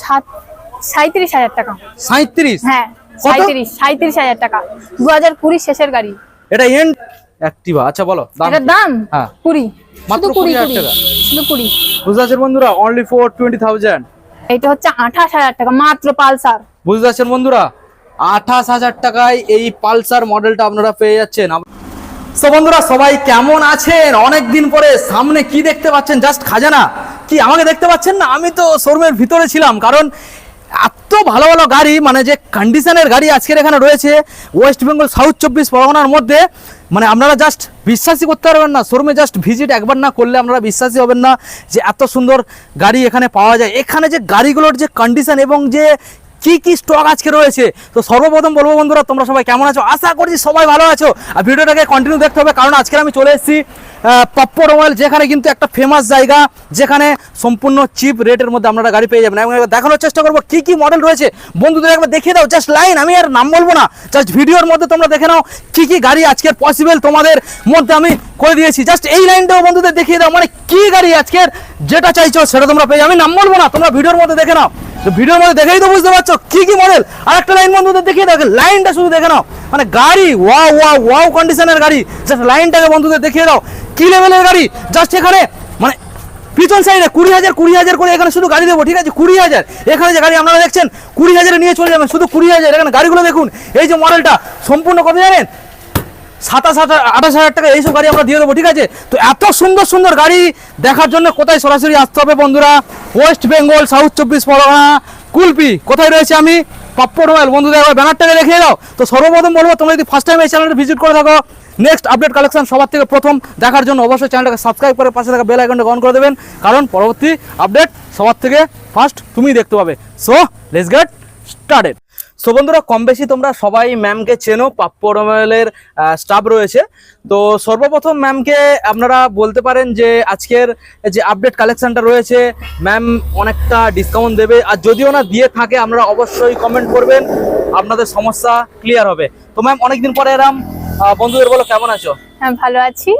সাত সাঁত্রিশ হাজার টাকা। সাঁত্রিশ হ্যাঁ? সাঁত্রিশ সাঁত্রিশ হাজার টাকা। দু হাজার কুড়ি শেষের গাড়ি। এটা এন্ড অ্যাক্টিভা আচ্ছা বলো দাম। এটার দাম? হ্যাঁ। কুড়ি। মাত্র কুড়ি 20,000 কুড়ি। টাকা। শুধু কুড়ি। বুঝতে পারছেন বন্ধুরা? অনলি ফর টোয়েন্টি থাউজেন্ড এটা হচ্ছে আঠাশ হাজার টাকা মাত্র পালসার। বুঝতে পারছেন বন্ধুরা? আঠাশ হাজার টাকায় এই পালসার মডেলটা আপনারা পেয়ে যাচ্ছেন। তো বন্ধুরা, সবাই কেমন আছেন? অনেক দিন পরে সামনে কি দেখতে পাচ্ছেন? জাস্ট খাজানা। কি, আমাকে দেখতে পাচ্ছেন না? আমি তো শোরুমের ভিতরে ছিলাম, কারণ এত ভালো ভালো গাড়ি মানে যে কন্ডিশনের গাড়ি আজকের এখানে রয়েছে ওয়েস্ট বেঙ্গল সাউথ চব্বিশ পরগনার মধ্যে মানে আপনারা জাস্ট বিশ্বাসই করতে পারবেন না, শোরুমে জাস্ট ভিজিট একবার না করলে আপনারা বিশ্বাসই হবেন না যে এত সুন্দর গাড়ি এখানে পাওয়া যায়। এখানে যে গাড়িগুলোর যে কন্ডিশন এবং যে কি কি স্টক আজকে রয়েছে? তো সর্বপ্রথম বলব বন্ধুরা, তোমরা সবাই কেমন আছো? আশা করছি সবাই ভালো আছো। আর ভিডিওটাকে কন্টিনিউ দেখতে হবে, কারণ আজকে আমি চলে এসেছি পপ্পো মোবাইল যেখানে কিন্তু একটা ফেমাস জায়গা, যেখানে সম্পূর্ণ চিপ রেটের মধ্যে আপনারা গাড়ি পেয়ে যাবেন। এবং দেখানোর চেষ্টা করব, কি কি মডেল রয়েছে। বন্ধুদের একবার দেখিয়ে দাও জাস্ট লাইন আমি আর নাম বলব না জাস্ট ভিডিওর মধ্যে তোমরা দেখে নাও, কি কি গাড়ি আজকের পসিবল তোমাদের মধ্যে আমি করে দিয়েছি। জাস্ট এই লাইনটাও বন্ধুদের দেখিয়ে দাও মানে কি গাড়ি আজকের, যেটা চাইছো সেটা তোমরা পেয়ে যাবে। আমি নাম বলব না, তোমরা ভিডিওর মধ্যে দেখে নাও। ভিডিওর মধ্যে দেখেই তো বুঝতে পারছ কি কি মডেল আর একটা লাইন বন্ধুদের দেখিয়ে দাও লাইনটা শুধু দেখে নাও। মানে গাড়ি ওয়া ওয়া ওয়াও কন্ডিশনের গাড়ি। জাস্ট লাইনটাকে বন্ধুদের দেখিয়ে দাও। কি লেভেলের গাড়ি? জাস্ট এখানে মানে পিছন সাইডে কুড়ি হাজার কুড়ি হাজার করে এখানে শুধু গাড়ি দেবো, ঠিক আছে? কুড়ি হাজার। এখানে যে গাড়ি আপনারা দেখছেন, কুড়ি হাজারে নিয়ে চলে যাবেন, শুধু কুড়ি হাজার। এখানে গাড়িগুলো দেখুন। এই যে মডেলটা সম্পূর্ণ কত জানেন? সাতাশ হাজার, আঠাশ হাজার টাকা এইসব গাড়ি আমরা দিয়ে দেবো, ঠিক আছে? তো এত সুন্দর সুন্দর গাড়ি দেখার জন্য কোথায় সরাসরি আসতে হবে বন্ধুরা? ওয়েস্ট বেঙ্গল সাউথ চব্বিশ পরগনা কুলপি, কোথায় রয়েছে আমি? পাপ্পড় রয়েল বন্ধুদের একবার ব্যানারটাকে দেখিয়ে দাও তো সর্বপ্রথম বলব, তোমরা যদি ফার্স্ট টাইম এই চ্যানেলটা ভিজিট করে থাকো নেক্সট আপডেট কালেকশন সবার থেকে প্রথম দেখার জন্য অবশ্যই চ্যানেলটাকে সাবস্ক্রাইব করে পাশে থাকা বেল আইকনটা অন করে দেবেন। কারণ পরবর্তী আপডেট সবার থেকে ফার্স্ট তুমিই দেখতে পাবে। So let's get started so বন্ধুরা কম বেশি তোমরা সবাই ম্যামকে চেনো রমেলের স্টাফ রয়েছে। তো সর্বপ্রথম ম্যামকে আপনারা বলতে পারেন যে আজকের যে আপডেট কালেকশনটা রয়েছে ম্যাম অনেকটা ডিসকাউন্ট দেবে। আর যদিও না দিয়ে থাকে আপনারা অবশ্যই কমেন্ট করবেন আপনাদের সমস্যা ক্লিয়ার হবে। তো ম্যাম অনেকদিন পরে এরাম বন্ধুদের বলো কেমন আছো? হ্যাঁ ভালো আছি।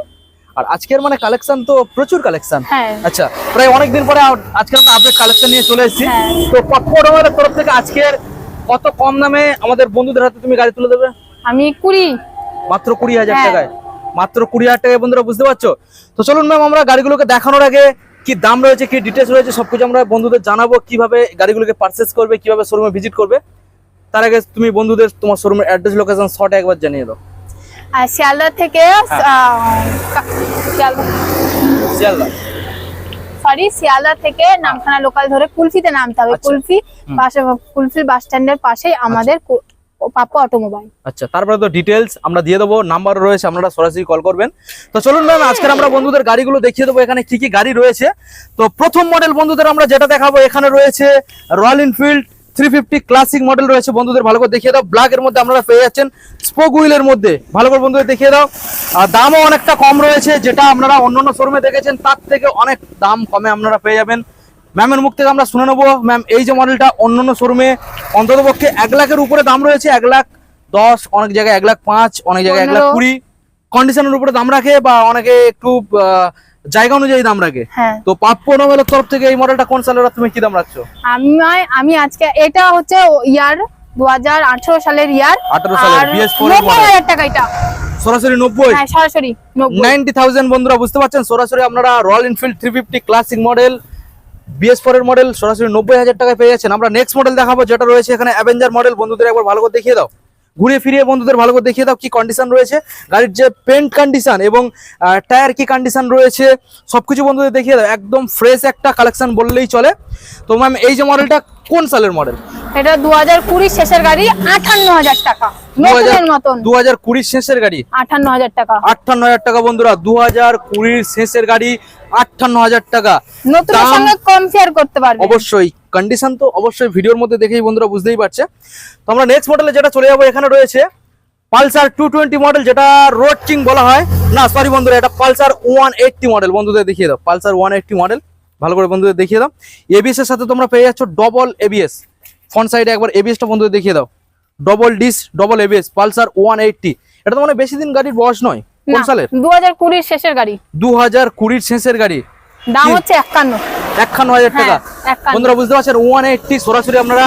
আর আজকের মানে কালেকশন তো প্রচুর কালেকশন হ্যাঁ। আচ্ছা প্রায় অনেকদিন পরে আজকের আমরা আপডেট কালেকশন নিয়ে চলে এসেছি। হ্যাঁ। তো রমেলের তরফ থেকে আজকের কত কম দামে আমাদের বন্ধুদের হাতে তুমি গাড়ি তুলে দেবে? আমি কুড়ি। মাত্র কুড়ি হাজার হ্যাঁ। টাকায়। মাত্র কুড়ি হাজার টাকায় বন্ধুরা বুঝতে পারছ? তো চলুন ম্যাম আমরা গাড়িগুলোকে দেখানোর আগে কি দাম রয়েছে কি ডিটেলস রয়েছে সবকিছু আমরা বন্ধুদের জানাব কীভাবে গাড়িগুলোকে পারচেস করবে কীভাবে শোরুমে ভিজিট করবে। তার আগে তুমি বন্ধুদের তোমার শোরুমের অ্যাড্রেস লোকেশন শর্ট একবার জানিয়ে দাও। শিয়ালদা থেকে শিয়ালদা। সরি শিয়ালদা থেকে নামখানা লোকাল ধরে কুলফিতে নামতে হবে। আচ্ছা। কুলফি পাশে কুলফি বাস স্ট্যান্ডের পাশেই আমাদের কু- পাপ্পা অটোমোবাইল আচ্ছা তারপরে তো ডিটেলস আমরা দিয়ে দেবো নাম্বার রয়েছে আপনারা সরাসরি কল করবেন। তো চলুন ম্যাম আজকে আমরা বন্ধুদের গাড়িগুলো দেখিয়ে দেবো এখানে কি কি গাড়ি রয়েছে। তো প্রথম মডেল বন্ধুদের আমরা যেটা দেখাবো এখানে রয়েছে Royal Enfield three fifty Classic model রয়েছে বন্ধুদের ভালো করে দেখিয়ে দাও। ব্ল্যাক এর মধ্যে আপনারা পেয়ে যাচ্ছেন স্পোক হুইলের মধ্যে। ভালো করে বন্ধুদের দেখিয়ে দাও। আর দামও অনেকটা কম রয়েছে যেটা আপনারা অন্যান্য শোরুমে দেখেছেন তার থেকে অনেক দাম কমে আপনারা পেয়ে যাবেন। ম্যামের মুখ থেকে আমরা শুনে নেব ম্যাম এই যে মডেলটা অন্যান্য শোরুমে অন্তত পক্ষে এক লাখের উপরে দাম রয়েছে এক লাখ দশ অনেক জায়গায় এক লাখ পাঁচ অনেক জায়গায় এক লাখ। কুড়ি। কন্ডিশনের উপরে দাম রাখে বা অনেকে একটু আহ, জায়গা অনুযায়ী দাম রাখে। হ্যাঁ। তো পাপ্পো নোবেলের তরফ থেকে এই মডেলটা কোন সালের তুমি কি দাম রাখছো? আমি আমি আজকে এটা হচ্ছে ইয়ার দু হাজার আঠারো সালের ইয়ার। 18 সালের আর BS4 এর হাজার টাকা এটা। সরাসরি হ্যাঁ সরাসরি বন্ধুরা বুঝতে পারছেন? সরাসরি আপনারা Royal Enfield three fifty Classic model এর মডেল সরাসরি নব্বই হাজার টাকায় পেয়ে যাচ্ছেন। আমরা নেক্সট মডেল দেখাবো যেটা রয়েছে এখানে অ্যাভেঞ্জার মডেল বন্ধুদের একবার ভালো করে দেখিয়ে দাও। ঘুরিয়ে ফিরিয়ে বন্ধুদের ভালো করে দেখিয়ে দাও কি কন্ডিশন রয়েছে। গাড়ির যে পেন্ট কন্ডিশন এবং টায়ার কি কন্ডিশন রয়েছে, সবকিছু বন্ধুদের দেখিয়ে দাও। একদম ফ্রেশ একটা কালেকশন বললেই চলে। তো ম্যাম এই যে মডেলটা কোন সালের মডেল এটা দু হাজার কুড়ি শেষের গাড়ি আটান্ন হাজার টাকা। দু হাজার কুড়ির শেষের গাড়ি? আটান্ন হাজার টাকা। আটান্ন হাজার টাকা বন্ধুরা দু হাজার কুড়ির শেষের গাড়ি আটান্ন হাজার টাকা। নতুনের দাম- সঙ্গে কম্পেয়ার করতে পারবে। অবশ্যই কন্ডিশন তো অবশ্যই ভিডিওর মধ্যে দেখেই বন্ধুরা বুঝতেই পারছে। তো আমরা নেক্সট মডেলে যেটা চলে যাব এখানে রয়েছে পালসার টু টোয়েন্টি মডেল যেটা রোড কিং বলা হয়। না সরি বন্ধুরা এটা পালসার ওয়ান এইটটি মডেল বন্ধুদের দেখিয়ে দাও পালসার ওয়ান এইটটি মডেল ভালো করে বন্ধুদের দেখিয়ে দাও। এবিএস এর সাথে তোমরা পেয়ে যাচ্ছ ডবল এবিএস ফ্রন্ট সাইডে একবার এবিএসটা বন্ধুদের দেখিয়ে দাও। Double disc double ABS Pulsar one eighty এটা তো মানে বেশি দিন গাড়ির বয়স নয়। কোন সালের? দু হাজার কুড়ির শেষের গাড়ি। দু হাজার কুড়ির শেষের গাড়ি। দাম হচ্ছে একান্ন। একান্ন হাজার টাকা। হ্যাঁ, 51 বন্ধুরা বুঝতে পারছেন ওয়ান এইটটি সরাসরি আপনারা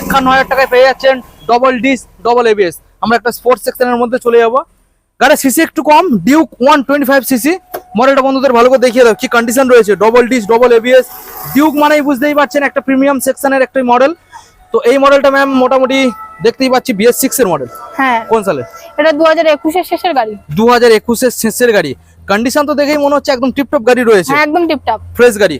একান্ন হাজার টাকায় পেয়ে যাচ্ছেন ডবল ডিস ডবল এবিএস আমরা একটা স্পোর্টস সেকশনের মধ্যে চলে যাব। গাড়ির সিসি একটু কম Duke one twenty five CC মডেলটা বন্ধুদের ভালো করে দেখিয়ে দাও কি কন্ডিশন রয়েছে। Double disc double ABS Duke মানেই বুঝতেই পারছেন একটা প্রিমিয়াম সেকশনের একটা মডেল তো এই মডেলটা ম্যাম মোটামুটি দেখতেই পাচ্ছি বিএস সিক্স এর মডেল হ্যাঁ। কোন সালে এটা দু হাজার একুশের শেষের গাড়ি। দু হাজার একুশের শেষের গাড়ি। কন্ডিশন তো দেখেই মনে হচ্ছে একদম টিপটপ গাড়ি রয়েছে। হ্যাঁ একদম টিপটপ ফ্রেশ গাড়ি।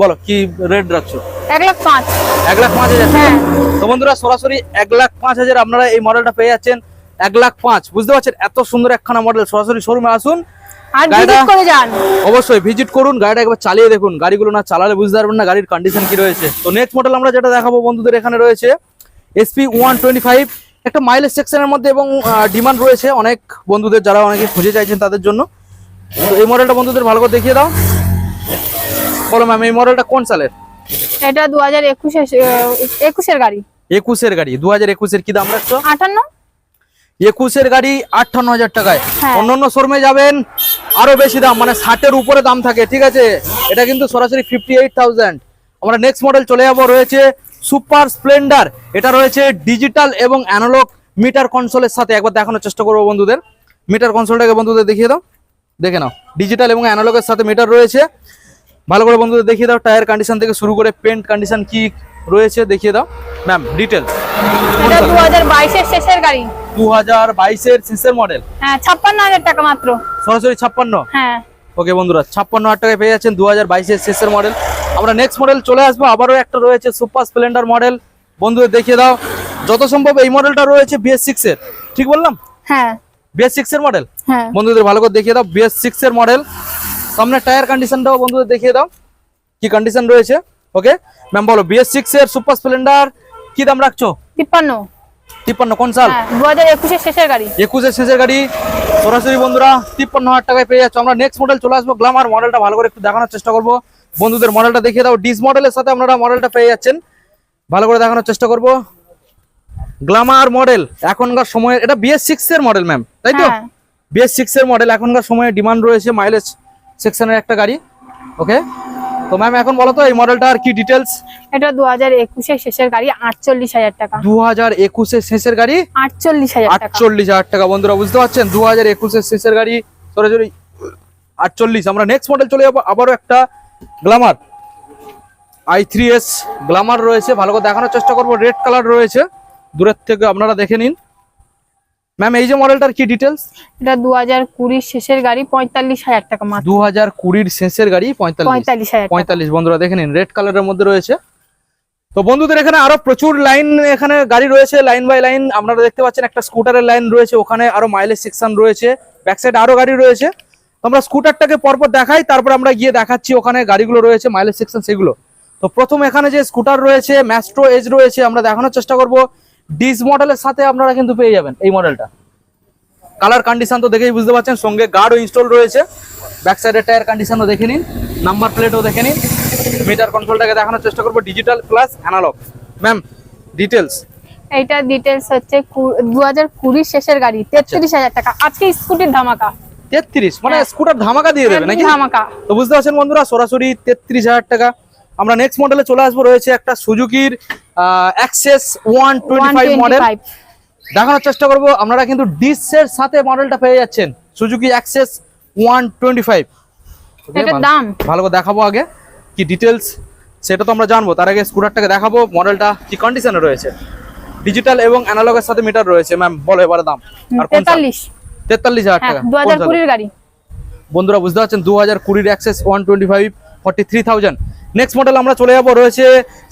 বলো কি রেট রাখছো? এক লাখ পাঁচ। এক লাখ পাঁচ হাজার। হ্যাঁ। তো বন্ধুরা সরাসরি এক লাখ পাঁচ হাজার আপনারা এই মডেলটা পেয়ে যাচ্ছেন। এক লাখ পাঁচ। বুঝতে পারছেন? এত সুন্দর একখানা মডেল সরাসরি শোরুমে আসুন। অবশ্যই ভিজিট করুন গাড়িটা একবার চালিয়ে দেখুন। গাড়িগুলো না চালালে বুঝতে পারবেন না গাড়ির কন্ডিশন কি রয়েছে। তো নেক্সট মডেল আমরা যেটা দেখাবো বন্ধুদের এখানে রয়েছে এসপি ওয়ান একটা মাইলেজ সেকশনের মধ্যে এবং ডিমান্ড রয়েছে অনেক বন্ধুদের যারা অনেকে খুঁজে চাইছেন তাদের জন্য। তো এই মডেলটা বন্ধুদের ভালো করে দেখিয়ে দাও। বলো ম্যাম এই মডেলটা কোন সালের? এটা দু হাজার একুশের একুশের গাড়ি। একুশের গাড়ি। দু হাজার একুশের কি দাম রাখছো? আটান্ন। একুশের গাড়ি আটান্ন হাজার টাকায়। হ্যাঁ। অন্যান্য শোরুমে যাবেন আরও বেশি দাম মানে ষাটের উপরে দাম থাকে ঠিক আছে? এটা কিন্তু সরাসরি ফিফটি এইট থাউজেন্ড আমরা নেক্সট মডেল চলে যাব রয়েছে সুপার স্প্লেন্ডার এটা রয়েছে ডিজিটাল এবং অ্যানালগ মিটার কনসোলের সাথে। একবার দেখানোর চেষ্টা করব বন্ধুদের। মিটার কনসোলটাকে বন্ধুদের দেখিয়ে দাও। দেখে নাও। ডিজিটাল এবং অ্যানালগের সাথে মিটার রয়েছে। ভালো করে বন্ধুদের দেখিয়ে দাও টায়ার কন্ডিশন থেকে শুরু করে পেন্ট কন্ডিশন কি রয়েছে দেখিয়ে দাও। ম্যাম ডিটেলস এটা দু হাজার বাইশের শেষের গাড়ি। দু হাজার বাইশের শেষের মডেল হ্যাঁ ছাপ্পান্ন হাজার টাকা মাত্র। সরাসরি ছাপ্পান্ন? হ্যাঁ। ওকে বন্ধুরা ছাপ্পান্ন হাজার টাকায় পেয়ে যাচ্ছেন দু হাজার বাইশের শেষের মডেল আমরা নেক্সট মডেল চলে আসব আবারও একটা রয়েছে সুপার স্প্লেন্ডার মডেল বন্ধুদের দেখিয়ে দাও যত সম্ভব এই মডেলটা রয়েছে বিএস সিক্স এর। ঠিক বললাম? হ্যাঁ। বিএস সিক্স এর মডেল হ্যাঁ। বন্ধুদের ভালো করে দেখিয়ে দাও বিএস সিক্স এর মডেল সামনে টায়ার কন্ডিশনটাও বন্ধুদের দেখিয়ে দাও কি কন্ডিশন রয়েছে? ওকে ম্যাম বলো বিএস সিক্স এর সুপার স্প্লেন্ডার কি দাম রাখছো? তিপ্পান্ন। তিপ্পান্ন কোন সাল হ্যাঁ দু হাজার একুশের শেষের গাড়ি। একুশের শেষের গাড়ি। সরাসরি বন্ধুরা তিপ্পান্ন হাজার টাকায় পেয়ে যাচ্ছ। আমরা নেক্সট মডেল চলে আসব। গ্লামার মডেলটা ভালো করে একটু দেখানোর চেষ্টা করব। বন্ধুদের মডেলটা দেখিয়ে দাও। ডিস মডেলের সাথে আপনারা মডেলটা পেয়ে যাচ্ছেন। ভালো করে দেখানোর চেষ্টা করব। গ্লামার মডেল এখনকার সময়ে এটা বিএস সিক্স এর মডেল ম্যাম তাই তো? হ্যাঁ। বিএস সিক্স এর মডেল এখনকার সময়ে ডিমান্ড রয়েছে মাইলেজ সেকশনের একটা গাড়ি। ওকে তো ম্যাম এখন বলো তো এই মডেলটার কি ডিটেলস এটা দু হাজার একুশের শেষের গাড়ি আটচল্লিশ হাজার টাকা। দু হাজার একুশের শেষের গাড়ি? আটচল্লিশ হাজার টাকা। আটচল্লিশ হাজার টাকা। বন্ধুরা বুঝতে পারছেন? দু হাজার একুশের শেষের গাড়ি সরাসরি আটচল্লিশ। আমরা নেক্সট মডেল চলে যাব আবারও একটা Glamour I three S Glamour রয়েছে। ভালো করে দেখানোর চেষ্টা করব। রেড কালার রয়েছে। দূরের থেকে আপনারা দেখে নিন। ম্যাম এই যে মডেলটার কি ডিটেলস এটা দু হাজার কুড়ির শেষের গাড়ি পঁয়তাল্লিশ হাজার টাকা মাত্র। দু হাজার কুড়ির শেষের গাড়ি পঁয়তাল্লিশ। পঁয়তাল্লিশ হাজার টাকা। পঁয়তাল্লিশ। বন্ধুরা দেখে নিন রেড কালারের মধ্যে রয়েছে। তো বন্ধুদের এখানে আরও প্রচুর লাইন এখানে গাড়ি রয়েছে লাইন বাই লাইন আপনারা দেখতে পাচ্ছেন একটা স্কুটারের লাইন রয়েছে ওখানে আরও মাইলেজ সেকশন রয়েছে। ব্যাক সাইড আরও গাড়ি রয়েছে। আমরা স্কুটারটাকে পরপর দেখাই তারপর আমরা গিয়ে দেখাচ্ছি ওখানে গাড়িগুলো রয়েছে মাইলেজ সেকশন সেগুলো। তো প্রথম এখানে যে স্কুটার রয়েছে ম্যাস্ট্রো এজ রয়েছে আমরা দেখানোর চেষ্টা করব। ডিস মডেলের সাথে আপনারা কিন্তু পেয়ে যাবেন এই মডেলটা কালার কন্ডিশন তো দেখেই বুঝতে পারছেন সঙ্গে গার্ডও ইনস্টল রয়েছে। ব্যাক সাইডের টায়ার কন্ডিশনও দেখে নিন নাম্বার প্লেটও দেখে নিন। মিটার কন্ট্রোলটাকে দেখানোর চেষ্টা করব digital plus analogue ma'am details এইটার ডিটেলস হচ্ছে দু হাজার কুড়ির শেষের গাড়ি তেত্রিশ হাজার টাকা। আজকে স্কুটির ধামাকা। তেত্রিশ? মানে হ্যাঁ। স্কুটার ধামাকা দিয়ে দেবে নাকি? ধামাকা। তো বুঝতে পারছেন বন্ধুরা সরাসরি তেত্রিশ হাজার টাকা। আমরা নেক্সট মডেলে চলে আসব রয়েছে একটা সুজুকির অ্যাক্সেস ওয়ান টোয়েন্টি মডেল দেখানোর চেষ্টা করব। আপনারা কিন্তু ডিসের সাথে মডেলটা পেয়ে যাচ্ছেন। Suzuki Access one twenty five ভালো করে দেখাবো আগে। কি ডিটেলস সেটা তো আমরা জানব। তার আগে স্কুটারটাকে দেখাবো। মডেলটা কি কন্ডিশনে রয়েছে? ডিজিটাল এবং অ্যানালগের সাথে মিটার রয়েছে। ম্যাম বলো এবারে দাম। আর কোন তেতাল্লিশ। তেতাল্লিশ হাজার হ্যাঁ টাকা। গাড়ি। বন্ধুরা বুঝতে পারছেন? দু হাজার কুড়ির Access one twenty five forty three thousand next model আমরা চলে যাব। রয়েছে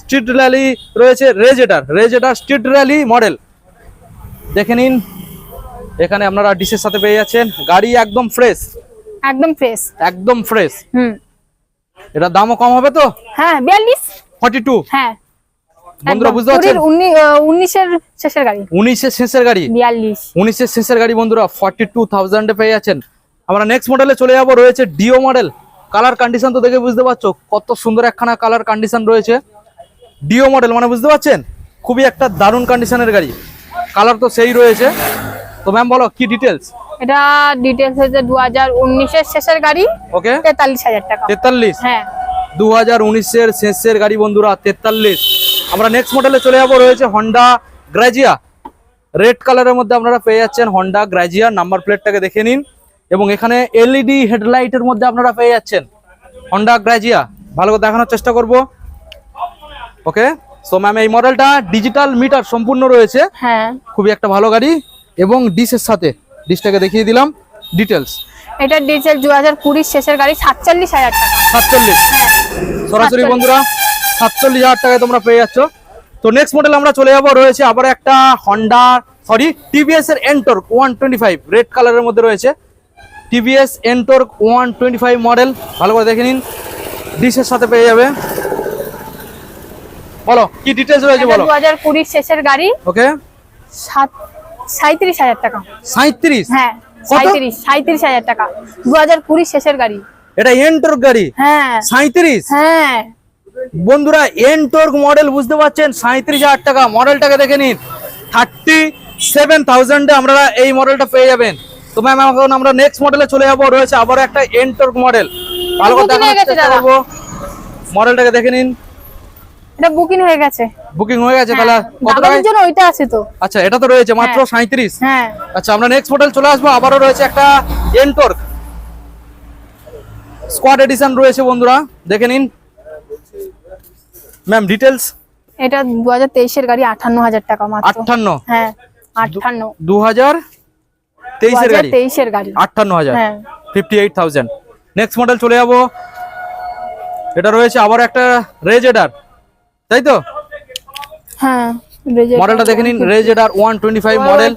স্ট্রিট র্যালি রয়েছে রেজেটার রেজেটার স্ট্রিট র্যালি মডেল। দেখে নিন এখানে আপনারা ডিশের সাথে পেয়ে যাচ্ছেন। গাড়ি একদম ফ্রেশ। একদম ফ্রেশ। একদম ফ্রেশ। হুম। এটা দামও কম হবে তো? হ্যাঁ বিয়াল্লিশ। Forty two. হ্যাঁ। বন্ধুরা বুঝতে পারছেন? কুড়ির উনি- আহ, উনিশের শেষের গাড়ি। উনিশের শেষের গাড়ি? বিয়াল্লিশ। উনিশের শেষের গাড়ি বন্ধুরা ফর্টি টু থাউজেন্ডে পেয়ে যাচ্ছেন। আমরা নেক্সট মডেলে চলে যাব রয়েছে ডিও মডেল কালার কন্ডিশন তো দেখে বুঝতে পারছ কত সুন্দর একখানা কালার কন্ডিশন রয়েছে। ডিও মডেল মানে বুঝতে পারছেন? খুবই একটা দারুণ কন্ডিশনের গাড়ি। কালার তো সেই রয়েছে। তো ম্যাম বলো কি ডিটেলস এটা ডিটেলস হচ্ছে দু হাজার উনিশের শেষের গাড়ি। ওকে তেতাল্লিশ হাজার টাকা। তেতাল্লিশ? হ্যাঁ। দু হাজার উনিশের শেষের গাড়ি বন্ধুরা তেতাল্লিশ। আমরা নেক্সট মডেলে চলে যাব রয়েছে হন্ডা গ্রাজিয়া রেড কালারের মধ্যে আপনারা পেয়ে যাচ্ছেন হন্ডা গ্রাজিয়া নাম্বার প্লেটটাকে দেখে নিন। এবং এখানে এলইডি হেডলাইটের মধ্যে আপনারা পেয়ে যাচ্ছেন হন্ডা গ্রাজিয়া ভালো করে দেখানোর চেষ্টা করব। ওকে সো ম্যাম এই মডেলটা ডিজিটাল মিটার সম্পূর্ণ রয়েছে। হ্যাঁ। খুবই একটা ভালো গাড়ি এবং ডিসের সাথে। ডিসটাকে দেখিয়ে দিলাম। ডিটেলস এটা ডিজেল দু হাজার কুড়ির শেষের গাড়ি সাতচল্লিশ হাজার টাকা। সাতচল্লিশ। হ্যাঁ। সরাসরি 47 বন্ধুরা সাতচল্লিশ হাজার টাকায় তোমরা পেয়ে যাচ্ছ। তো নেক্সট মডেল আমরা চলে যাব। রয়েছে আবার একটা হন্ডা সরি টিভিএস এর NTorq one twenty five red কালারের মধ্যে রয়েছে। TVS NTorq one twenty five model ভালো করে দেখে নিন। ডিসের সাথে পেয়ে যাবে। বলো কি ডিটেলস রয়েছে বলো? দু হাজার কুড়ির শেষের গাড়ি। ওকে সাত সাঁত্রিশ হাজার টাকা। সাঁত্রিশ হ্যাঁ কত? সাঁত্রিশ সাঁত্রিশ হাজার টাকা। দু হাজার কুড়ির শেষের গাড়ি। এটা এন্টর্ক গাড়ি? হ্যাঁ। সাঁত্রিশ হ্যাঁ। বন্ধুরা এনটোর্ক মডেল বুঝতে পারছেন সাঁত্রিশ হাজার টাকা। মডেলটাকে দেখে নিন। থার্টি সেভেন থাউজেন্ডে আমরা এই মডেলটা পেয়ে যাবেন। তো ম্যাম এখন আমরা নেক্সট মডেলে চলে যাব। রয়েছে আবার একটা এনটোর্ক মডেল ভালো করে। করব। মডেলটাকে দেখে নিন। এটা বুকিং হয়ে গেছে। বুকিং হয়ে গেছে তাহলে কত দাদাদের জন্য ওইটা আছে তো। আচ্ছা এটা তো রয়েছে মাত্র হ্যাঁ। সাঁত্রিশ হ্যাঁ। আচ্ছা আমরা নেক্সট মডেল চলে আসব আবারও রয়েছে একটা এনটোর্ক স্কোয়াড এডিশন রয়েছে বন্ধুরা দেখে নিন। ম্যাম ডিটেলস এটা দু হাজার তেইশের গাড়ি আটান্ন হাজার টাকা মাত্র। আটান্ন? হ্যাঁ আটান্ন। দু হাজার দু তেইশের হাজার গাড়ি তেইশের গাড়ি। আটান্ন হাজার? হ্যাঁ। Fifty eight thousand next model চলে যাব। এটা রয়েছে আবার একটা রেজেডার তাই তো? হ্যাঁ মডেলটা দেখে নিন RayZR one twenty five model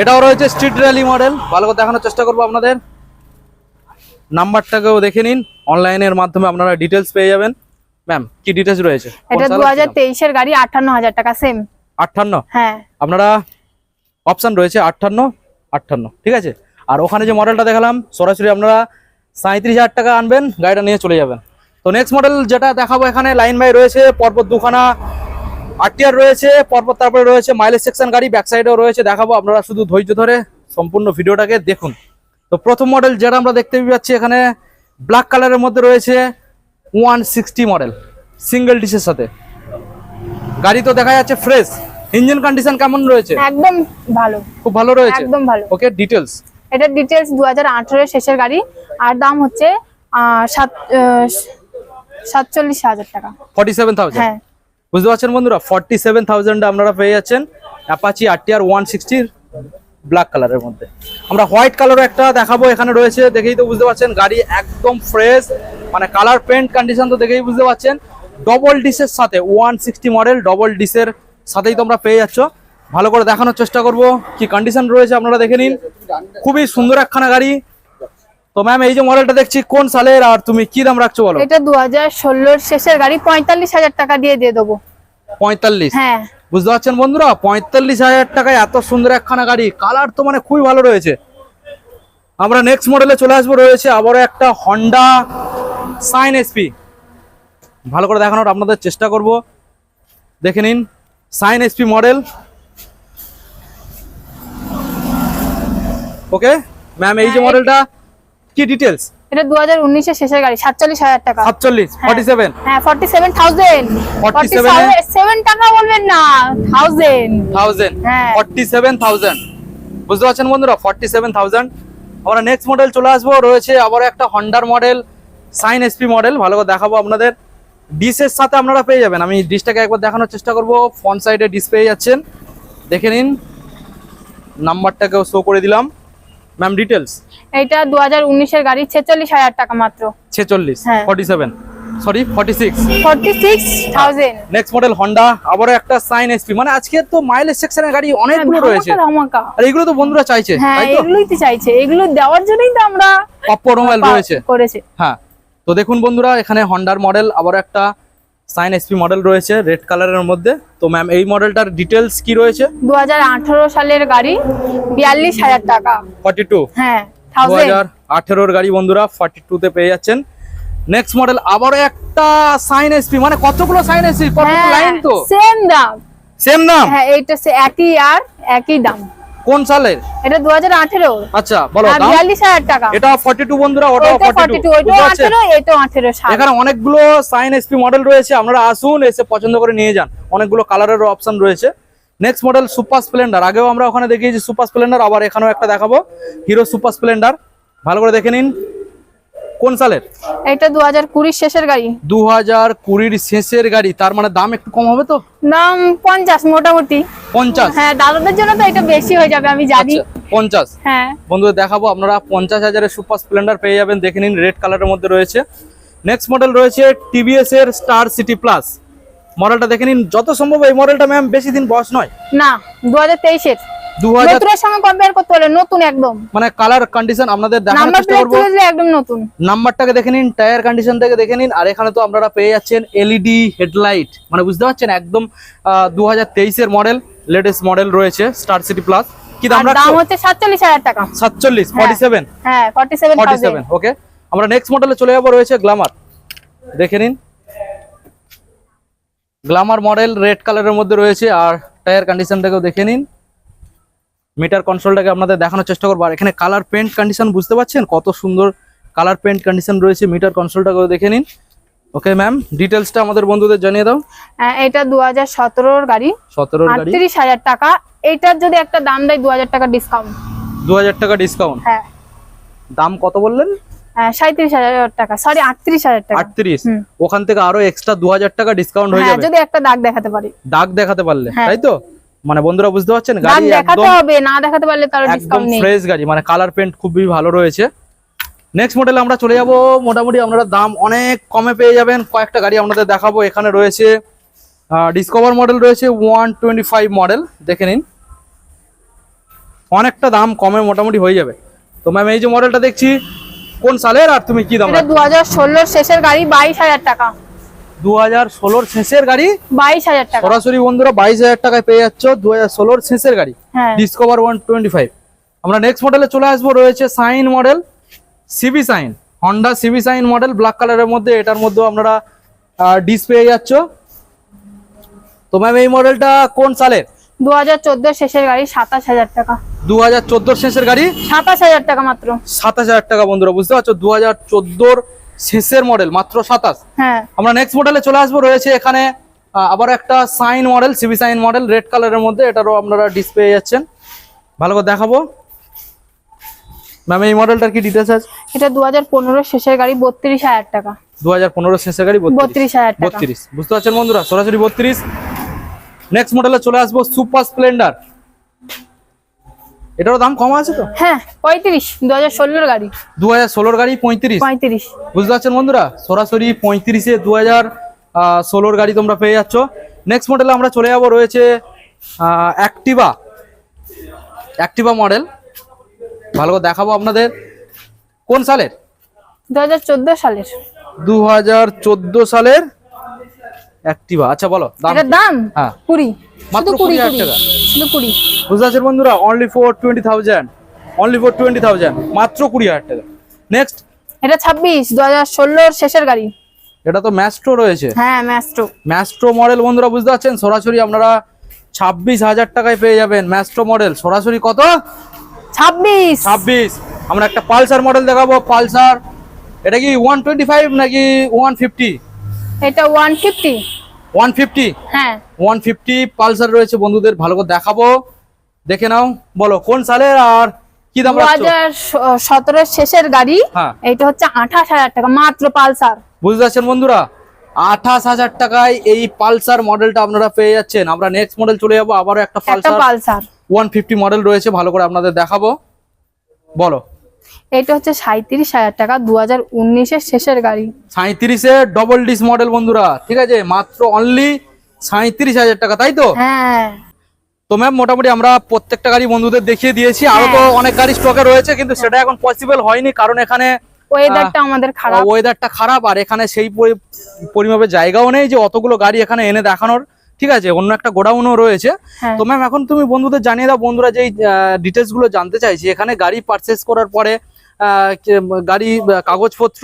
এটাও রয়েছে স্ট্রিট র্যালি মডেল ভালো করে দেখানোর চেষ্টা করব আপনাদের। নাম্বারটাকেও দেখে নিন। অনলাইনের মাধ্যমে আপনারা ডিটেলস পেয়ে যাবেন। ম্যাম কি ডিটেলস রয়েছে? এটা দু হাজার তেইশের গাড়ি আটান্ন হাজার টাকা সেম আটান্ন? হ্যাঁ। আপনারা অপশন রয়েছে আটান্ন আটান্ন ঠিক আছে? আর ওখানে যে মডেলটা দেখালাম সরাসরি আপনারা সাঁত্রিশ হাজার টাকা আনবেন গাড়িটা নিয়ে চলে যাবেন। তো নেক্সট মডেল যেটা দেখাবো এখানে লাইন বাই রয়েছে পরপর দুখানা আরটিআর রয়েছে পরপর তারপরে রয়েছে মাইলেজ সেকশন গাড়ি ব্যাক সাইডেও রয়েছে দেখাবো আপনারা শুধু ধৈর্য ধরে সম্পূর্ণ ভিডিওটাকে দেখুন। তো প্রথম মডেল যেটা আমরা দেখতে পাচ্ছি এখানে ব্ল্যাক কালারের মধ্যে রয়েছে ওয়ান সিক্সটি মডেল সিঙ্গেল ডিসের সাথে। গাড়ি তো দেখা যাচ্ছে ফ্রেশ ইঞ্জিন কন্ডিশন কেমন রয়েছে? একদম ভালো। খুব ভালো রয়েছে? একদম ভালো। ওকে ডিটেলস এটার ডিটেলস দু হাজার আঠারোর শেষের গাড়ি। আর দাম হচ্ছে আহ, সাত আহ, সাতচল্লিশ হাজার টাকা। Forty seven thousand? হ্যাঁ। বুঝতে পারছেন বন্ধুরা? ফর্টি সেভেন থাউজেন্ড আপনারা পেয়ে যাচ্ছেন অ্যাপাচি আরটিআর ওয়ান সিক্সটির ব্ল্যাক কালারের মধ্যে। আমরা হোয়াইট কালারও একটা দেখাবো এখানে রয়েছে দেখেই তো বুঝতে পারছেন গাড়ি একদম ফ্রেশ মানে কালার পেন্ট কন্ডিশন তো দেখেই বুঝতে পারছেন। ডবল ডিসের সাথে ওয়ান সিক্সটি মডেল ডবল ডিসের সাথেই তোমরা পেয়ে যাচ্ছ। ভালো করে দেখানোর চেষ্টা করব কি কন্ডিশন রয়েছে আপনারা দেখে নিন। খুবই সুন্দর একখানা গাড়ি তো ম্যাম এই যে মডেলটা দেখছি কোন সালের আর তুমি কি দাম রাখছো বলো? এটা দু হাজার ষোলোর শেষের গাড়ি পঁয়তাল্লিশ হাজার টাকা দিয়ে দিয়ে দেবো। পঁয়তাল্লিশ? হ্যাঁ। বুঝতে পারছেন বন্ধুরা? পঁয়তাল্লিশ হাজার টাকায় এত সুন্দর একখানা গাড়ি কালার তো মানে খুবই ভালো রয়েছে। আমরা নেক্সট মডেলে চলে আসব রয়েছে আবারও একটা হন্ডা সাইন এসপি ভালো করে দেখানোর আপনাদের চেষ্টা করব। দেখে নিন Shine SP model okay ma'am এই যে হ্যাঁ, মডেলটা কি ডিটেলস এটা দু হাজার উনিশের শেষের গাড়ি সাতচল্লিশ হাজার টাকা। সাতচল্লিশ হ্যাঁ। ফর্টি সেভেন হ্যাঁ ফর্টি সেভেন থাউজেন্ড 47 সেভেন টাকা বলবেন না থাউজেন্ড থাউজেন্ড হ্যাঁ। ফর্টি সেভেন থাউজেন্ড বুঝতে পারছেন বন্ধুরা? ফর্টি সেভেন থাউজেন্ড আমরা নেক্সট মডেল চলে আসব। রয়েছে আবার একটা হন্ডার মডেল সাইন এসপি মডেল ভালো করে দেখাবো আপনাদের। ডিসের সাথে আপনারা পেয়ে যাবেন। আমি ডিসটাকে একবার দেখানোর চেষ্টা করব। ফ্রন্ট সাইডে ডিস পেয়ে যাচ্ছেন। দেখে নিন। নাম্বারটাকেও শো করে দিলাম। ম্যাম ডিটেলস এটা দু হাজার উনিশের গাড়ি ছেচল্লিশ হাজার টাকা মাত্র। ছেচল্লিশ? হ্যাঁ। Forty seven sorry forty six forty six thousand next model Honda আবারও একটা সাইন এসপি মানে আজকে তো মাইলেজ সেকশনের গাড়ি অনেকগুলো রয়েছে। আর এগুলো তো বন্ধুরা চাইছে হ্যাঁ তাই তো? এগুলোই তো চাইছে। এগুলো দেওয়ার জন্যই তো আমরা অপো মোবাইল রয়েছে। করেছে। হ্যাঁ তো দেখুন বন্ধুরা এখানে হন্ডার মডেল আবার একটা সাইন এসপি মডেল রয়েছে রেড কালারের মধ্যে। তো ম্যাম এই মডেলটার ডিটেলস কি রয়েছে? দু হাজার আঠারো সালের গাড়ি বিয়াল্লিশ হাজার টাকা। ফর্টি টু হ্যাঁ দু হাজার গাড়ি বন্ধুরা ফর্টি টুতে পেয়ে যাচ্ছেন। নেক্সট মডেল আবারও একটা সাইন এসপি। মানে কতগুলো সাইন এসপি? কত লাইন তো? সেম দাম। সেম নাম হ্যাঁ এইটা সে একই আর একই দাম। কোন সালের? এটা দু হাজার আঠেরো। আচ্ছা বলো দাম? বিয়াল্লিশ হাজার টাকা। এটা 42 বন্ধুরা ওটা ফর্টি 42 টু ওইটাও বুঝতে পারছেন? আঠেরো এটাও আঠেরো সাল। এখানে অনেকগুলো সাইন এসপি মডেল রয়েছে আপনারা আসুন এসে পছন্দ করে নিয়ে যান। অনেকগুলো কালারের অপশন রয়েছে। নেক্সট মডেল সুপার স্প্লেন্ডার আগেও আমরা ওখানে দেখিয়েছি সুপার স্প্লেন্ডার আবার এখানেও একটা দেখাবো। হিরো সুপার স্প্লেন্ডার ভালো করে দেখে নিন। কোন সালের এটা দু হাজার কুড়ির শেষের গাড়ি। দু হাজার কুড়ির শেষের গাড়ি তার মানে দাম একটু কম হবে তো? দাম পঞ্চাশ মোটামুটি। পঞ্চাশ? হ্যাঁ দাদাদের জন্য তো এটা বেশি হয়ে যাবে আমি জানি। আচ্ছা, পঞ্চাশ। হ্যাঁ। বন্ধুদের দেখাবো আপনারা পঞ্চাশ হাজারের সুপার স্প্লেন্ডার পেয়ে যাবেন দেখে নিন রেড কালারের মধ্যে রয়েছে। নেক্সট মডেল রয়েছে টিভিএস এর স্টার সিটি প্লাস। মডেলটা দেখে নিন যত সম্ভব এই মডেলটা ম্যাম বেশি দিন বয়স নয়? না দু হাজার তেইশের। নতুনের সঙ্গে কম্পেয়ার করতে হলে নতুন একদম। মানে কালার কন্ডিশন আপনাদের দেখানোর চেষ্টা প্লেট করব। তুলে দিলে একদম নতুন। নাম্বারটাকে দেখে নিন টায়ার কন্ডিশনটাকে দেখে নিন আর এখানে তো আপনারা পেয়ে যাচ্ছেন এলইডি হেডলাইট মানে বুঝতে পারছেন? একদম দু হাজার তেইশের মডেল লেটেস্ট মডেল রয়েছে স্টার সিটি প্লাস কি দাম আর দাম হচ্ছে সাতচল্লিশ হাজার টাকা। সাতচল্লিশ ফর্টি সেভেন হ্যাঁ ওকে আমরা নেক্সট মডেলে চলে যাব রয়েছে গ্লামার দেখে নিন। গ্লামার মডেল রেড কালারের মধ্যে রয়েছে আর টায়ার কন্ডিশনটাকেও দেখে নিন। মিটার কনসোলটাকে আপনাদের দেখানোর চেষ্টা করব। আর এখানে কালার পেন্ট কন্ডিশন বুঝতে পারছেন? কত সুন্দর কালার পেন্ট কন্ডিশন রয়েছে মিটার কনসোলটাকেও দেখে নিন। ওকে ম্যাম ডিটেলসটা আমাদের বন্ধুদের জানিয়ে দাও। হ্যাঁ, এটা দু হাজার সতেরোর গাড়ি। সতেরোর গাড়ি। আটত্রিশ হাজার টাকা। এইটার যদি একটা দাম দেয় দু হাজার টাকা ডিসকাউন্ট দু হাজার টাকা ডিসকাউন্ট হ্যাঁ। দাম কত বললেন? সাঁত্রিশ হাজার টাকা। সরি আটত্রিশ হাজার টাকা। আটত্রিশ? ওখান থেকে আরও এক্সট্রা দু হাজার টাকা ডিসকাউন্ট হয়ে হ্যাঁ যাবে। যদি একটা দাগ দেখাতে পারি। দাগ দেখাতে পারলে হ্যাঁ। তাই তো? মানে বন্ধুরা বুঝতে পারছেন? গাড়ি দেখাতে হবে না দেখাতে পারলে তার ডিসকাউন্ট নেই। ফ্রেশ গাড়ি মানে কালার পেন্ট খুবই ভালো রয়েছে। নেক্সট মডেল আমরা চলে যাব। মোটামুটি আপনারা দাম অনেক কমে পেয়ে যাবেন। কয়েকটা গাড়ি আপনাদের দেখাবো। এখানে রয়েছে ডিসকভার মডেল রয়েছে ওয়ান মডেল দেখে নিন। অনেকটা দাম কমে মোটামুটি হয়ে যাবে। তো ম্যাম এই যে মডেলটা দেখছি কোন সালের আর তুমি কি দাম এটা দু হাজার ষোলোর শেষের গাড়ি বাইশ হাজার টাকা। দু হাজার ষোলোর শেষের গাড়ি। বাইশ হাজার টাকা। সরাসরি বন্ধুরা বাইশ হাজার টাকায় পেয়ে যাচ্ছ দু হাজার ষোলোর শেষের গাড়ি। ডিসকভার ওয়ান টোয়েন্টি ফাইভ আমরা নেক্সট মডেলে চলে আসব রয়েছে Shine model CB Shine Honda CB Shine model black কালারের মধ্যে এটার মধ্যেও আপনারা ডিস পেয়ে যাচ্ছ। তো ম্যাম এই মডেলটা কোন সালের? দু হাজার শেষের গাড়ি সাতাশ হাজার টাকা। দু হাজার চোদ্দোর শেষের গাড়ি? সাতাশ হাজার টাকা মাত্র। সাতাশ হাজার টাকা বন্ধুরা বুঝতে পারছ? দু হাজার চোদ্দোর শেষের মডেল মাত্র সাতাশ। হ্যাঁ। আমরা নেক্সট মডেলে চলে আসব রয়েছে এখানে আবার একটা Shine model CB Shine model red কালারের মধ্যে এটারও আপনারা ডিসপ্লে যাচ্ছেন। ভালো করে দেখাবো। ম্যাম এই মডেলটার কি ডিটেলস আছে? এটা দু হাজার পনেরোর শেষের গাড়ি বত্রিশ হাজার টাকা। দু হাজার পনেরো শেষের গাড়ি টাকা। বুঝতে পারছেন বন্ধুরা? সরাসরি নেক্সট মডেলে চলে আসব সুপার স্প্লেন্ডার এটারও দাম কম আছে তো? হ্যাঁ পঁয়ত্রিশ দু হাজার ষোলোর গাড়ি। দু হাজার ষোলোর গাড়ি পঁয়ত্রিশ? পঁয়ত্রিশ। বুঝতে পারছেন বন্ধুরা? সরাসরি পঁয়ত্রিশে দু হাজার ষোলোর গাড়ি তোমরা পেয়ে যাচ্ছ। নেক্সট মডেলে আমরা চলে যাব রয়েছে অ্যাক্টিভা অ্যাক্টিভা মডেল ভালো করে দেখাবো আপনাদের। কোন সালের? দু হাজার চোদ্দ সালের। দু হাজার চোদ্দ সালের অ্যাক্টিভা আচ্ছা বলো দাম এটার দাম? হ্যাঁ। কুড়ি। মাত্র শুধু কুড়ি কুড়ি হাজার কুড়ি। টাকা। শুধু কুড়ি। বুঝতে পারছেন বন্ধুরা? Only for twenty thousand only for twenty thousand মাত্র কুড়ি হাজার টাকা। নেক্সট এটা ছাব্বিশ দু হাজার ষোলোর শেষের গাড়ি। এটা তো ম্যাস্ট্রো রয়েছে। হ্যাঁ ম্যাস্ট্রো ম্যাস্ট্রো মডেল বন্ধুরা বুঝতে পারছেন? সরাসরি আপনারা ছাব্বিশ হাজার টাকায় পেয়ে যাবেন ম্যাস্ট্রো মডেল সরাসরি কত? ছাব্বিশ। ছাব্বিশ। আমরা একটা পালসার মডেল দেখাবো। পালসার। এটা কি ওয়ান টোয়েন্টি ফাইভ নাকি ওয়ান ফিফটি এটা ওয়ান ফিফটি ওয়ান ফিফটি হ্যাঁ। ওয়ান ফিফটি পালসার রয়েছে বন্ধুদের ভালো করে দেখাবো। দেখে নাও বলো কোন সালের আর কি দাম রাখছো? হাজার সতেরোর শেষের গাড়ি হ্যাঁ। এইটা হচ্ছে আঠাশ হাজার টাকা মাত্র পালসার বুঝতে পারছেন বন্ধুরা? আঠাশ হাজার টাকায় এই পালসার মডেলটা আপনারা পেয়ে যাচ্ছেন। আমরা নেক্সট মডেল চলে যাব আবারও একটা একটা পালসার পালসার ওয়ান মডেল রয়েছে ভালো করে আপনাদের দেখাবো। বলো। এটা হচ্ছে সাঁত্রিশ হাজার টাকা দু হাজার উনিশের শেষের গাড়ি। সাঁত্রিশে ডবল ডিস মডেল বন্ধুরা ঠিক আছে? মাত্র অনলি সাঁত্রিশ হাজার টাকা তাই তো? হ্যাঁ। তো ম্যাম মোটামুটি আমরা প্রত্যেকটা গাড়ি বন্ধুদের দেখিয়ে দিয়েছি। আরও তো অনেক গাড়ি স্টকে রয়েছে কিন্তু সেটা এখন পসিবল হয়নি কারণ এখানে ওয়েদারটা আমাদের খারাপ। ওয়েদারটা খারাপ আর এখানে সেই পরি- পরিমাপে জায়গাও নেই যে অতগুলো গাড়ি এখানে এনে দেখানোর। ঠিক আছে অন্য একটা গোডাউনও রয়েছে। হ্যাঁ। তো ম্যাম এখন তুমি বন্ধুদের জানিয়ে দাও বন্ধুরা যেই ডিটেলসগুলো জানতে চাইছি এখানে গাড়ি পারচেস করার পরে গাড়ি কাগজপত্র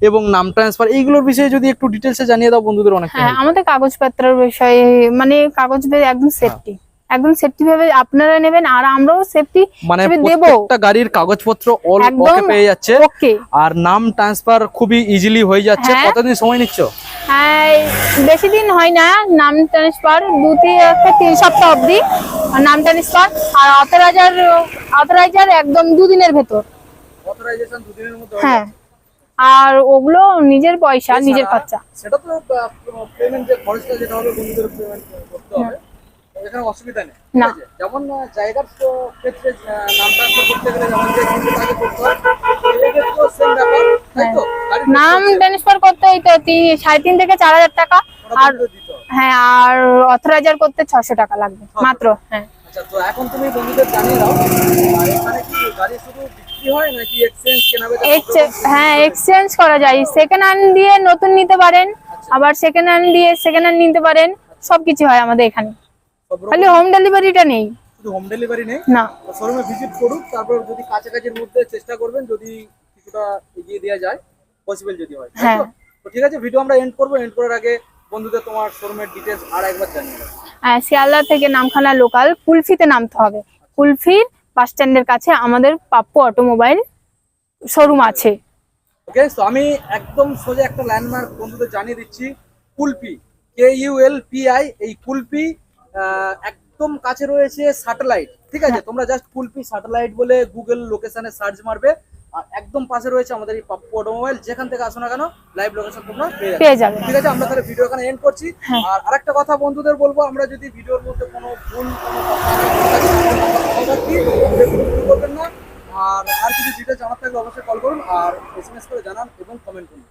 এবং নাম ট্রান্সফার এইগুলোর বিষয়ে যদি একটু ডিটেলসে জানিয়ে দাও বন্ধুদের অনেক হ্যাঁ আমাদের কাগজপত্রের বিষয়ে মানে কাগজ একদম সেফটি একদম সেফটি ভাবে আপনারা নেবেন আর আমরাও সেফটি মানে দেব। প্রত্যেকটা গাড়ির কাগজপত্র অল ওকে পেয়ে যাচ্ছে। ওকে আর নাম ট্রান্সফার খুবই ইজিলি হয়ে যাচ্ছে। হ্যাঁ। কতদিন সময় নিচ্ছ? হ্যাঁ বেশি দিন হয় না। নাম ট্রান্সফার দু থেকে তিন সপ্তাহ অবধি। আর নাম ট্রান্সফার আর অথরাইজার অথরাইজার একদম দুদিনের ভেতর। অথরাইজেশন দুদিনের মধ্যে হ্যাঁ আর ওগুলো নিজের পয়সা নিজের খরচা। সেটা তো পেমেন্ট যে খরচটা যেটা হবে বন্ধুদের পেমেন্ট করতে হবে। এখানে অসুবিধা নেই। না। যেমন জায়গার ক্ষেত্রে নাম ট্রান্সফার করতে গেলে যেমন যে আগে করতে হয় এক্ষেত্রেও সেম ব্যাপার তাই তো? নাম ট্রান্সফার করতে এই তো তি- সাড়ে তিন থেকে চার হাজার টাকা আর হ্যাঁ আর অথরাইজার করতে ছশো টাকা লাগবে মাত্র হ্যাঁ। আচ্ছা তো এখন তুমি বন্ধুদের জানিয়ে দাও এখানে কি গাড়ি শুধু বিক্রি হয় নাকি এক্সচেঞ্জ কেনা? হ্যাঁ? এক্সচেঞ্জ করা যায়। সেকেন্ড হ্যান্ড দিয়ে নতুন নিতে পারেন আবার সেকেন্ড হ্যান্ড দিয়ে সেকেন্ড হ্যান্ড নিতে পারেন সবকিছু হয় আমাদের এখানে। খালি হোম ডেলিভারিটা নেই। শুধু হোম ডেলিভারি নেই? না। শোরুমে ভিজিট করুন তারপর যদি কাছাকাছির মধ্যে চেষ্টা করবেন যদি কিছুটা এগিয়ে দেওয়া যায় পসিবল যদি হয়। হ্যাঁ। তো ঠিক আছে ভিডিও আমরা এন্ড করব এন্ড করার আগে বন্ধুদের তোমার শোরুমের ডিটেলস আর একবার জানিয়ে দাও। আহ, শিয়ালদা থেকে নামখানা লোকাল কুলফিতে নামতে হবে। কুলফির বাস স্ট্যান্ডের কাছে আমাদের পাপ্পু অটোমোবাইল শোরুম আছে। ওকে তো আমি একদম সোজা একটা ল্যান্ডমার্ক বন্ধুদের জানিয়ে দিচ্ছি Kulpi K U L P I এই কুলপি একদম কাছে রয়েছে স্যাটেলাইট ঠিক আছে? তোমরা জাস্ট কুলপি স্যাটেলাইট বলে গুগল লোকেশনে সার্চ মারবে আর একদম পাশে রয়েছে আমাদের এই পাপ্পু অটোমোবাইল যেখান থেকে আসো না কেন লাইভ লোকেশন তোমরা পেয়ে যাবে। ঠিক আছে? আমরা তাহলে ভিডিও এখানে এন্ড করছি। হ্যাঁ। আর আরেকটা কথা বন্ধুদের বলব আমরা যদি ভিডিওর মধ্যে কোনো ভুল কোনো করবেন না। আর আর কিছু ডিটেলস জানার থাকলে অবশ্যই কল করুন আর এসএমএস করে জানান এবং কমেন্ট করুন।